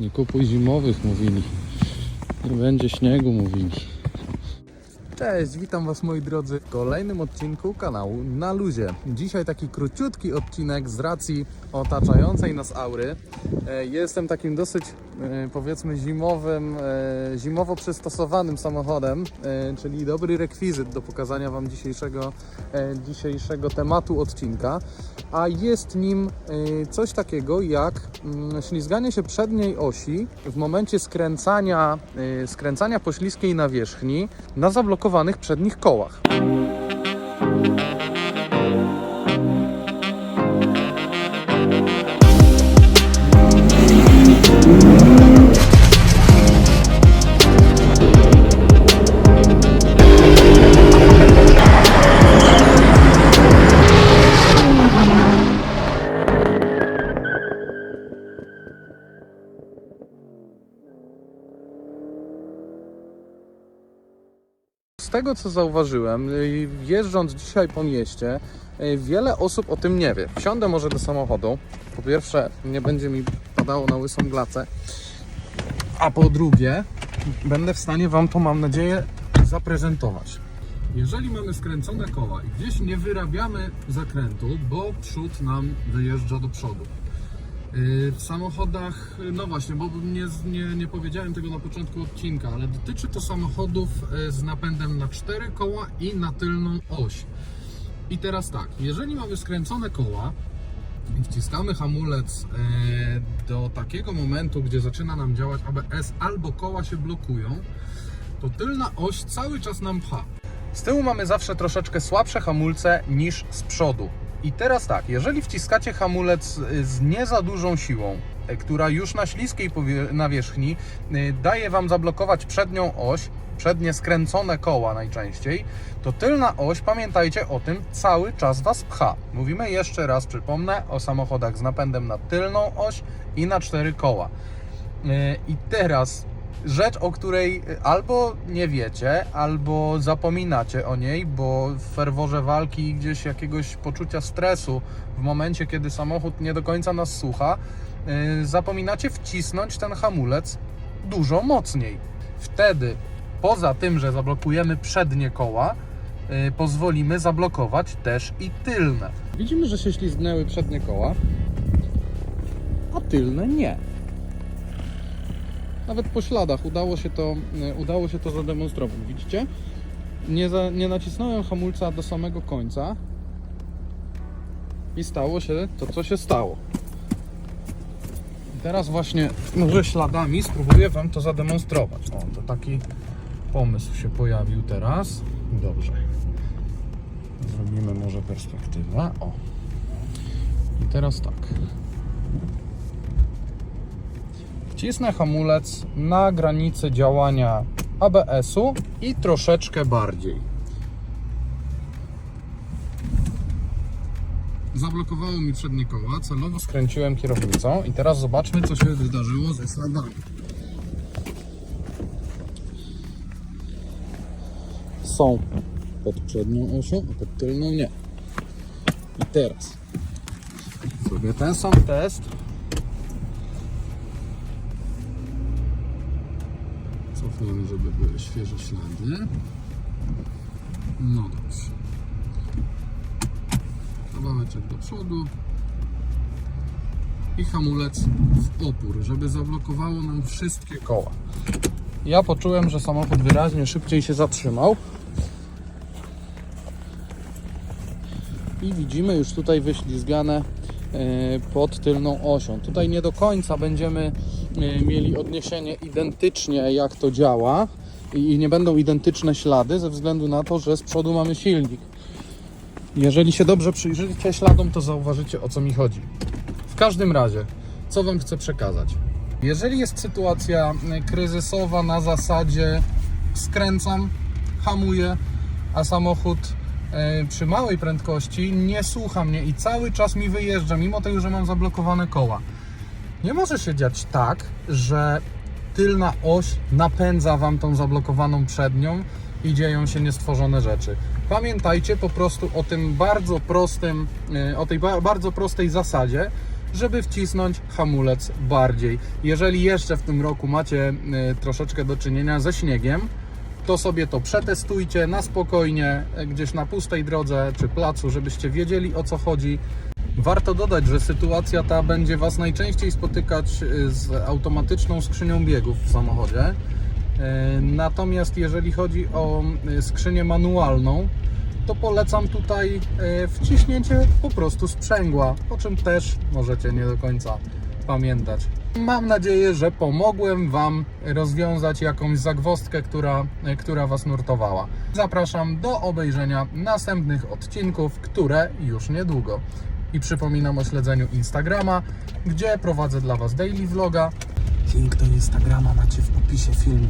Nie kupuj zimowych, mówili. Nie będzie śniegu, mówili. Cześć, witam Was moi drodzy w kolejnym odcinku kanału Na Luzie. Dzisiaj taki króciutki odcinek z racji otaczającej nas aury. E, Jestem takim dosyć e, powiedzmy zimowym, e, zimowo przystosowanym samochodem, czyli dobry rekwizyt do pokazania Wam dzisiejszego, dzisiejszego tematu odcinka. A jest nim e, coś takiego jak mm, ślizganie się przedniej osi w momencie skręcania, e, skręcania po śliskiej nawierzchni na zablokowanych przednich kołach. Z tego co zauważyłem, y, jeżdżąc dzisiaj po mieście, y, wiele osób o tym nie wie. Wsiądę może do samochodu. Po pierwsze, nie będzie mi padało na łysą glacę. A po drugie, będę w stanie Wam to, mam nadzieję, zaprezentować. Jeżeli mamy skręcone koła i gdzieś nie wyrabiamy zakrętu, bo przód nam wyjeżdża do przodu. Yy, W samochodach, no właśnie, bo nie, nie, nie powiedziałem tego na początku odcinka, ale dotyczy to samochodów yy, z napędem na cztery koła i na tylną oś. I teraz tak, jeżeli mamy skręcone koła i wciskamy hamulec do takiego momentu, gdzie zaczyna nam działać ABS albo koła się blokują, to tylna oś cały czas nam pcha. Z tyłu mamy zawsze troszeczkę słabsze hamulce niż z przodu. I teraz tak, jeżeli wciskacie hamulec z nie za dużą siłą, y, która już na śliskiej nawierzchni y, daje Wam zablokować przednią oś, przednie skręcone koła najczęściej, to tylna oś, pamiętajcie o tym, cały czas Was pcha. Mówimy jeszcze raz, przypomnę, o samochodach z napędem na tylną oś i na cztery koła. Yy, I teraz rzecz, o której albo nie wiecie, albo zapominacie o niej, bo w ferworze walki i gdzieś jakiegoś poczucia stresu w momencie, kiedy samochód nie do końca nas słucha, yy, zapominacie wcisnąć ten hamulec dużo mocniej. Wtedy, poza tym, że zablokujemy przednie koła, yy, pozwolimy zablokować też i tylne. Widzimy, że się ślizgnęły przednie koła, a tylne nie. Nawet po śladach udało się to, e, udało się to zademonstrować. Widzicie? Nie, za, nie nacisnąłem hamulca do samego końca i stało się to, co się stało. I teraz właśnie może śladami spróbuję Wam to zademonstrować. O, to taki pomysł się pojawił teraz. Dobrze. Zrobimy może perspektywę. O. I teraz tak. Wcisnę hamulec na granicy działania ABS-u i troszeczkę bardziej. Zablokowało mi przednie koła, celowo skręciłem kierownicą i teraz zobaczmy co się wydarzyło ze śladami. Są pod przednią osią, a pod tylną nie. I teraz zrobię ten sam test Cofniemy, żeby były świeże ślady. No dobrze. Kawałeczek do przodu. I hamulec w opór, żeby zablokowało nam wszystkie koła. Ja poczułem, że samochód wyraźnie szybciej się zatrzymał. I widzimy już tutaj wyślizgane pod tylną osią. Tutaj nie do końca będziemy e, mieli odniesienie identycznie jak to działa i nie będą identyczne ślady ze względu na to, że z przodu mamy silnik. Jeżeli się dobrze przyjrzycie śladom, to zauważycie o co mi chodzi. W każdym razie, co Wam chcę przekazać? Jeżeli jest sytuacja e, kryzysowa na zasadzie skręcam, hamuję, a samochód przy małej prędkości nie słucha mnie i cały czas mi wyjeżdża, mimo tego, że mam zablokowane koła. Nie może się dziać tak, że tylna oś napędza Wam tą zablokowaną przednią i dzieją się niestworzone rzeczy. Pamiętajcie po prostu o tym bardzo prostym, e, o tej ba- bardzo prostej zasadzie, żeby wcisnąć hamulec bardziej. Jeżeli jeszcze w tym roku macie y, troszeczkę do czynienia ze śniegiem, to sobie to przetestujcie na spokojnie, y, gdzieś na pustej drodze czy placu, żebyście wiedzieli o co chodzi. Warto dodać, że sytuacja ta będzie Was najczęściej spotykać y, z automatyczną skrzynią biegów w samochodzie. Y, Natomiast jeżeli chodzi o skrzynię manualną, to polecam tutaj wciśnięcie po prostu sprzęgła, o czym też możecie nie do końca pamiętać. Mam nadzieję, że pomogłem Wam rozwiązać jakąś zagwozdkę, która, która Was nurtowała. Zapraszam do obejrzenia następnych odcinków, które już niedługo. I przypominam o śledzeniu Instagrama, gdzie prowadzę dla Was daily vloga. Link do Instagrama macie w opisie filmu.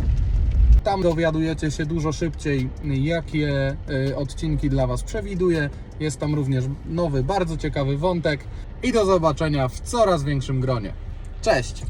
Tam dowiadujecie się dużo szybciej, jakie y, odcinki dla Was przewiduję. Jest tam również nowy, bardzo ciekawy wątek. I do zobaczenia w coraz większym gronie. Cześć!